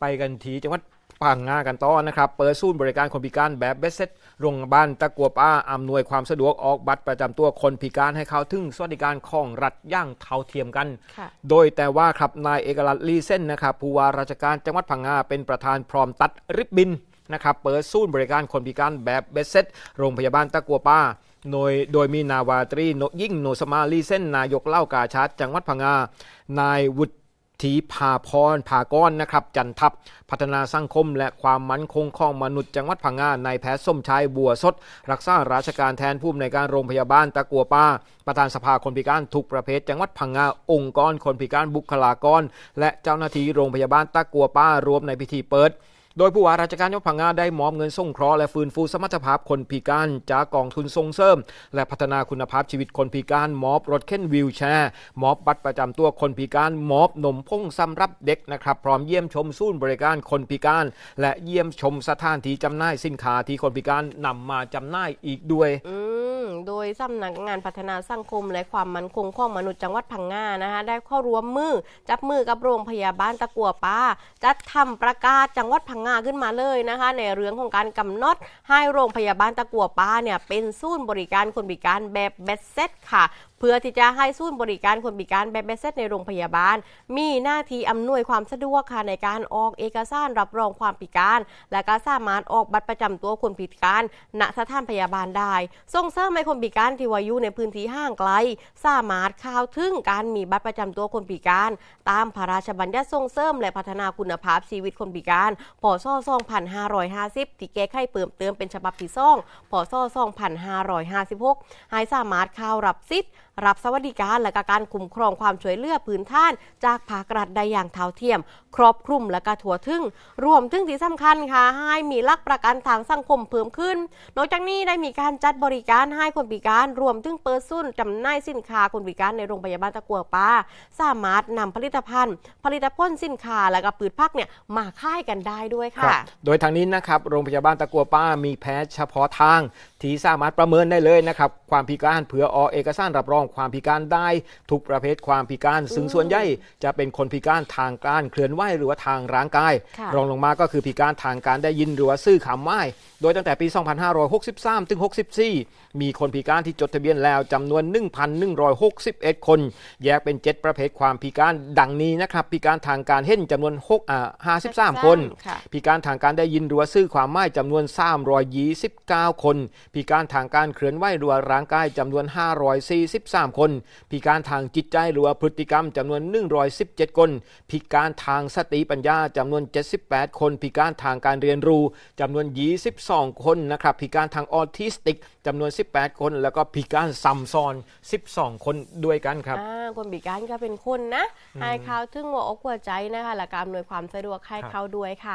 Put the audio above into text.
ไปกันที่จังหวัดพังงากันต่อนะครับ เปิดศูนย์บริการคนพิการแบบเบสเซ็ตโรงพยาบาลตะกัวป้าอำนวยความสะดวกออกบัตรประจำตัวคนพิการให้เขาถึงสวัสดิการของรัฐอย่างเท่าเทียมกันค่ะโดยแต่ว่าครับนายเอกลักษณ์ลีเส้นนะครับผู้ว่าราชการจังหวัดพังงาเป็นประธานพร้อมตัดริบบินนะครับเปิดศูนย์บริการคนพิการแบบเบสเซ็ตโรงพยาบาลตะกัวป้าโดยโดยมีนาวาตรีโนยิ่งโนสมาลีเส้นนายกเล่ากาชาดจังหวัดพังงา นายวุฒิ ภาพรพากรนะครับ จันทัพพัฒนาสังคม และความมั่นคงของมนุษย์จังหวัดพังงานายแพทย์ส้มชายบัวสด รักษาราชการแทนผู้อำนวยการโรงพยาบาลตะกัวป้า ประธานสภาคนพิการทุกประเภท จังหวัดพังงาองค์กรคนพิการบุคลากร และเจ้าหน้าที่โรงพยาบาลตะกัวป้ารวมในพิธีเปิด โดยผู้ว่าราชการจังหวัดพังงาได้มอบเงินส่งเคราะห์และฟื้นฟูสมรรถภาพคนพิการจากกองทุนส่งเสริม และพัฒนาคุณภาพชีวิตคนพิการมอบรถเข็นวิวแชร์มอบบัตรประจำตัวคนพิการมอบนมพงสำหรับเด็กนะครับ พร้อมเยี่ยมชมศูนย์บริการคนพิการ และเยี่ยมชมสถานที่จำหน่ายสินค้าที่คนพิการนำมาจำหน่ายอีกด้วย โดยสำนักงานพัฒนาสังคม และความมั่นคงของมนุษย์จังหวัดพังงานะคะได้เข้าร่วมมือ จับมือกับโรงพยาบาลตะกัวป้าจัดทำประกาศจังหวัดพังงาขึ้นมาเลยนะคะ ในเรื่องของการกำหนดให้โรงพยาบาลตะกัวป้าเนี่ยเป็นศูนย์บริการคนพิการแบบเบสเซ็ตค่ะ เพื่อที่จะให้ศูนย์บริการคนพิการแบบเบสเซ็ตในโรงพยาบาล มีหน้าที่อำนวยความสะดวกค่ะในการออกเอกสารรับรองความพิการ และก็สามารถออกบัตรประจำตัวคนพิการณสถานพยาบาลได้ส่งเสริมให้คนพิการที่วายุในพื้นที่ห่างไกล สามารถเข้าวถึงการมีบัตรประจำตัวคนพิการ ตามพระราชบัญญัติส่งเสริมและพัฒนาคุณภาพชีวิตคนพิการพศ2550ที่แก้ไขเพิ่มเติมเป็นฉบับที่2พศ2556ให้สามารถเข้ารับสิทธิ์ รับสวัสดิการและก็การคุ้มครองความช่วยเหลือพื้นท่าน จากภาครัฐได้อย่างเท่าเทียม ครอบคลุมและก็ทั่วถึง รวมถึงที่สำคัญค่ะ ให้มีหลักประกันทางสังคมเพิ่มขึ้น นอกจากนี้ได้มีการจัดบริการให้คนพิการรวมถึงเปิดซุ้นจำหน่ายสินค้าคนพิการในโรงพยาบาลตะกัวป้า สามารถนำผลิตภัณฑ์ ผลิตภัณฑ์สินค้าและก็ปืดพักเนี่ยมาค่ายกันได้ด้วยค่ะ โดยทางนี้นะครับโรงพยาบาลตะกัวป้ามีแพทย์เฉพาะทาง ที่สามารถประเมินได้เลยนะครับความพิการเผื่อออเอกสารรับรองความพิการได้ ทุกประเภทความพิการ ซึ่งส่วนใหญ่จะเป็นคนพิการทางการเคลื่อนไหวหรือว่าทางร่างกายค่ะรองลงมาก็คือพิการทางการได้ยินหรือว่าซื่อขำไม้โดยตั้งแต่ปี 2563 ถึง 64 มีคนพิการที่จดทะเบียนแล้วจำนวน 1,161 คน แยกเป็น 7 ประเภทความพิการดังนี้นะครับ พิการทางการเห็นจำนวน6อ่า53 คนค่ะพิการทางการได้ยินหรือว่าซื่อความหมายจำนวน 329 คน พิการทางการเคลื่อนไหวหรือว่าร่างกายจำนวน 543คน พิการทางจิตใจหรือว่าพฤติกรรมจำนวน 117 คน พิการทางสติปัญญาจำนวน 78 คน พิการทางการเรียนรู้จำนวน 22 คนนะครับ พิการทางออทิสติกจำนวน 18 คน แล้วก็พิการซัมซ้อน 12 คนด้วยกันครับอ่าคนพิการก็เป็นคนนะให้เขาถึงหัวอกหัวใจนะคะและการอำนวยความสะดวกให้ครับเขาด้วยค่ะ